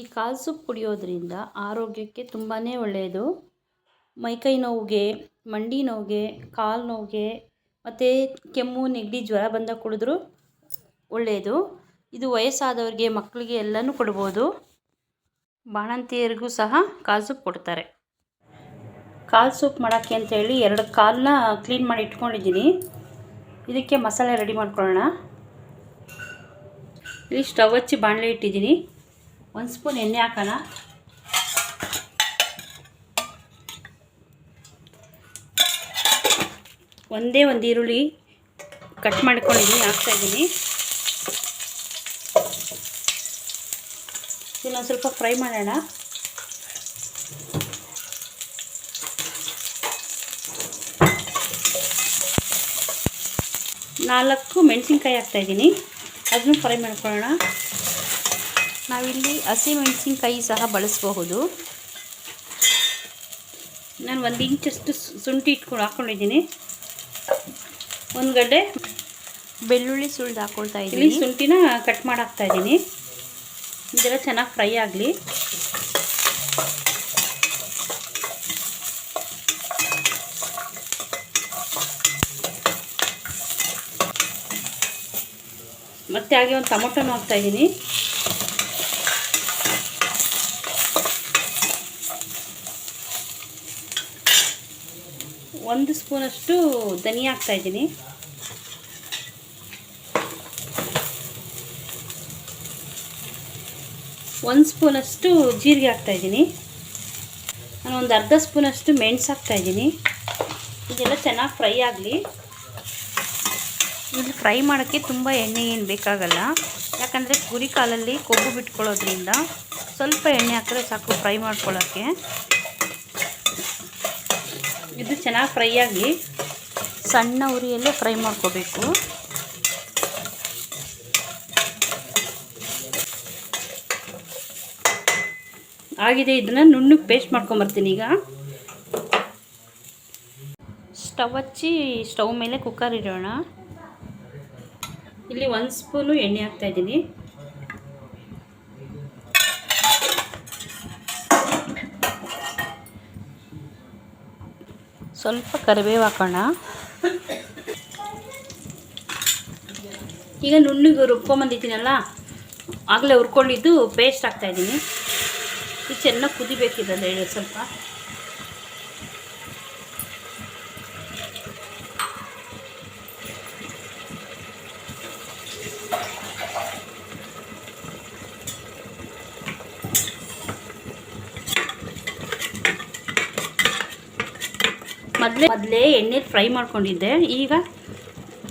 ಈ ಕಾಲು ಸೊಪ್ಪು ಕುಡಿಯೋದ್ರಿಂದ ಆರೋಗ್ಯಕ್ಕೆ ತುಂಬಾ ಒಳ್ಳೆಯದು. ಮೈಕೈ ನೋವಿಗೆ, ಮಂಡಿ ನೋವಿಗೆ, ಕಾಲು ನೋವಿಗೆ, ಮತ್ತು ಕೆಮ್ಮು, ನೆಗಡಿ, ಜ್ವರ ಬಂದಾಗ ಕುಡಿದ್ರು ಒಳ್ಳೆಯದು. ಇದು ವಯಸ್ಸಾದವ್ರಿಗೆ ಮಕ್ಕಳಿಗೆ ಎಲ್ಲನೂ ಕೊಡ್ಬೋದು. ಬಾಣಂತಿಯರಿಗೂ ಸಹ ಕಾಲು ಸೂಪ್ ಕೊಡ್ತಾರೆ. ಕಾಲು ಸೂಪ್ ಮಾಡೋಕ್ಕೆ ಅಂತೇಳಿ ಎರಡು ಕಾಲನ್ನ ಕ್ಲೀನ್ ಮಾಡಿ ಇಟ್ಕೊಂಡಿದ್ದೀನಿ. ಇದಕ್ಕೆ ಮಸಾಲೆ ರೆಡಿ ಮಾಡ್ಕೊಳ್ಳೋಣ. ಇಲ್ಲಿ ಸ್ಟವ್ ಹಚ್ಚಿ ಬಾಣಲೆ ಇಟ್ಟಿದ್ದೀನಿ. ಒಂದು ಸ್ಪೂನ್ ಎಣ್ಣೆ ಹಾಕೋಣ. ಒಂದೇ ಒಂದು ಈರುಳ್ಳಿ ಕಟ್ ಮಾಡ್ಕೊಂಡಿದ್ದೀನಿ ಹಾಕ್ತಾಯಿದ್ದೀನಿ ಇನ್ನೊಂದು ಸ್ವಲ್ಪ ಫ್ರೈ ಮಾಡೋಣ. ನಾಲ್ಕು ಮೆಣಸಿನ್ಕಾಯಿ ಹಾಕ್ತಾಯಿದ್ದೀನಿ ಅದನ್ನು ಫ್ರೈ ಮಾಡ್ಕೊಳ್ಳೋಣ. ನಾವಿಲ್ಲಿ ಹಸಿ ಮೆಣಸಿನ್ಕಾಯಿ ಸಹ ಬಳಸಬಹುದು. ನಾನು ಒಂದು ಇಂಚಷ್ಟು ಶುಂಠಿ ಇಟ್ಕೊಂಡು ಹಾಕ್ಕೊಂಡಿದ್ದೀನಿ ಒಂದು ಗಡ್ಡೆ ಬೆಳ್ಳುಳ್ಳಿ ಸುಳ್ದು ಹಾಕ್ಕೊಳ್ತಾ ಇದ್ದೀನಿ. ಶುಂಠಿನ ಕಟ್ ಮಾಡಿ ಹಾಕ್ತಾ ಇದ್ದೀನಿ. ಇದೆಲ್ಲ ಚೆನ್ನಾಗಿ ಫ್ರೈ ಆಗಲಿ. ಮತ್ತೆ ಹಾಗೆ ಒಂದು ಟೊಮೊಟೊನೂ ಹಾಕ್ತಾ ಒಂದು ಸ್ಪೂನಷ್ಟು ಧನಿಯಾ ಹಾಕ್ತಾ ಇದ್ದೀನಿ. ಒಂದು ಸ್ಪೂನಷ್ಟು ಜೀರಿಗೆ ಹಾಕ್ತಾ ಇದ್ದೀನಿ. ನಾನು ಒಂದು ಅರ್ಧ ಸ್ಪೂನಷ್ಟು ಮೆಣಸು ಹಾಕ್ತಾ ಇದ್ದೀನಿ. ಇದೆಲ್ಲ ಚೆನ್ನಾಗಿ ಫ್ರೈ ಆಗಲಿ. ಇಲ್ಲಿ ಫ್ರೈ ಮಾಡೋಕ್ಕೆ ತುಂಬ ಎಣ್ಣೆ ಏನು ಬೇಕಾಗಲ್ಲ. ಯಾಕಂದರೆ ಕುರಿ ಕಾಲಲ್ಲಿ ಕೊಬ್ಬು ಬಿಟ್ಕೊಳ್ಳೋದ್ರಿಂದ ಸ್ವಲ್ಪ ಎಣ್ಣೆ ಹಾಕಿದ್ರೆ ಸಾಕು ಫ್ರೈ ಮಾಡ್ಕೊಳ್ಳೋಕ್ಕೆ. ಇದು ಚೆನ್ನಾಗಿ ಫ್ರೈ ಆಗಿ ಸಣ್ಣ ಉರಿಯಲ್ಲೇ ಫ್ರೈ ಮಾಡ್ಕೋಬೇಕು. ಆಗಿದೆ, ಇದನ್ನು ನುಣ್ಣಗೆ ಪೇಸ್ಟ್ ಮಾಡ್ಕೊಂಬರ್ತೀನಿ ಈಗ. ಸ್ಟವ್ ಹಚ್ಚಿ ಸ್ಟವ್ ಮೇಲೆ ಕುಕ್ಕರ್ ಇಡೋಣ. ಇಲ್ಲಿ ಒಂದು ಸ್ಪೂನು ಎಣ್ಣೆ ಹಾಕ್ತಾಯಿದ್ದೀನಿ ಸ್ವಲ್ಪ ಕರಿಬೇವು ಹಾಕೋಣ. ಈಗ ನುಣ್ಣಿಗೆ ರುಬ್ಕೊಂಬಂದಿದ್ದೀನಲ್ಲ ಆಗಲೇ ಹುರ್ಕೊಂಡಿದ್ದು ಪೇಸ್ಟ್ ಹಾಕ್ತಾಯಿದ್ದೀನಿ ಇದು ಚೆನ್ನಾಗಿ ಹೇಳಿ ಸ್ವಲ್ಪ. ಮೊದಲೇ ಮೊದಲೇ ಎಣ್ಣೆಲಿ ಫ್ರೈ ಮಾಡ್ಕೊಂಡಿದ್ದೆ. ಈಗ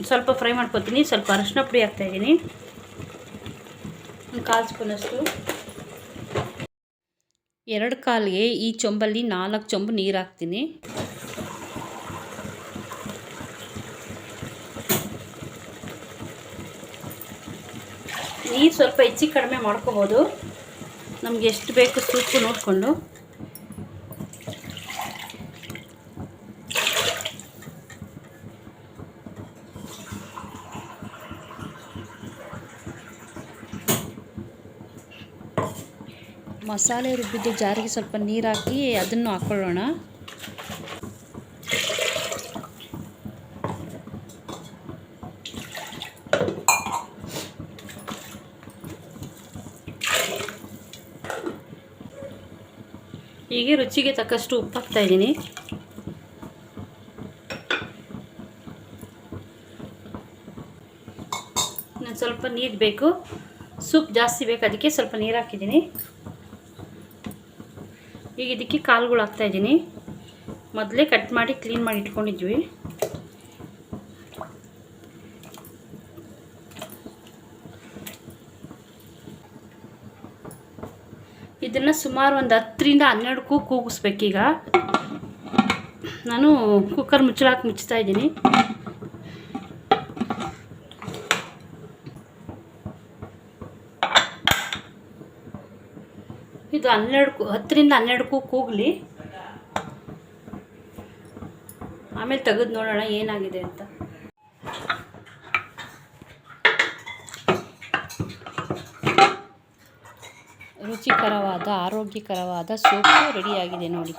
ಸ್ವಲ್ಪ ಫ್ರೈ ಮಾಡ್ಕೊತೀನಿ. ಸ್ವಲ್ಪ ಅರಶಿನ ಪುಡಿ ಹಾಕ್ತಾಯಿದ್ದೀನಿ ಒಂದು ಕಾಲು ಸ್ಪೂನಷ್ಟು. ಎರಡು ಕಾಲಿಗೆ ಈ ಚೊಂಬಲ್ಲಿ ನಾಲ್ಕು ಚೊಂಬು ನೀರು ಹಾಕ್ತೀನಿ. ನೀರು ಸ್ವಲ್ಪ ಹೆಚ್ಚಿಗೆ ಕಡಿಮೆ ಮಾಡ್ಕೋಬೋದು. ನಮ್ಗೆ ಎಷ್ಟು ಬೇಕು ಸೂಪು ನೋಡಿಕೊಂಡು. ಮಸಾಲೆ ರುಬ್ಬಿದ್ದು ಜಾರಿಗೆ ಸ್ವಲ್ಪ ನೀರು ಹಾಕಿ ಅದನ್ನು ಹಾಕ್ಕೊಳ್ಳೋಣ ಹೀಗೆ ರುಚಿಗೆ ತಕ್ಕಷ್ಟು ಉಪ್ಪು ಹಾಕ್ತಾ ಇದ್ದೀನಿ. ನಾನು ಸ್ವಲ್ಪ ನೀರು ಬೇಕು. ಸೂಪ್ ಜಾಸ್ತಿ ಬೇಕು, ಅದಕ್ಕೆ ಸ್ವಲ್ಪ ನೀರು ಹಾಕಿದ್ದೀನಿ. ಈಗ ಇದಕ್ಕೆ ಕಾಳುಗಳು ಹಾಕ್ತಾಯಿದ್ದೀನಿ ಮೊದಲೇ ಕಟ್ ಮಾಡಿ ಕ್ಲೀನ್ ಮಾಡಿ ಇಟ್ಕೊಂಡಿದ್ವಿ. ಇದನ್ನು ಸುಮಾರು ಒಂದು ಹತ್ತರಿಂದ ಹನ್ನೆರಡು ಕೂ ಕೂಗಿಸ್ಬೇಕೀಗ. ನಾನು ಕುಕ್ಕರ್ ಮುಚ್ಚಲಾಕಿ ಮುಚ್ತಾ ಇದ್ದೀನಿ. ಇದು ಹನ್ನೆರಡು ಹತ್ತರಿಂದ ಹನ್ನೆರಡು ಕೂ ಕೂಗಲಿ. ಆಮೇಲೆ ತೆಗೆದು ನೋಡೋಣ ಏನಾಗಿದೆ ಅಂತ. ರುಚಿಕರವಾದ, ಆರೋಗ್ಯಕರವಾದ ಸೂಪು ರೆಡಿಯಾಗಿದೆ ನೋಡಿ.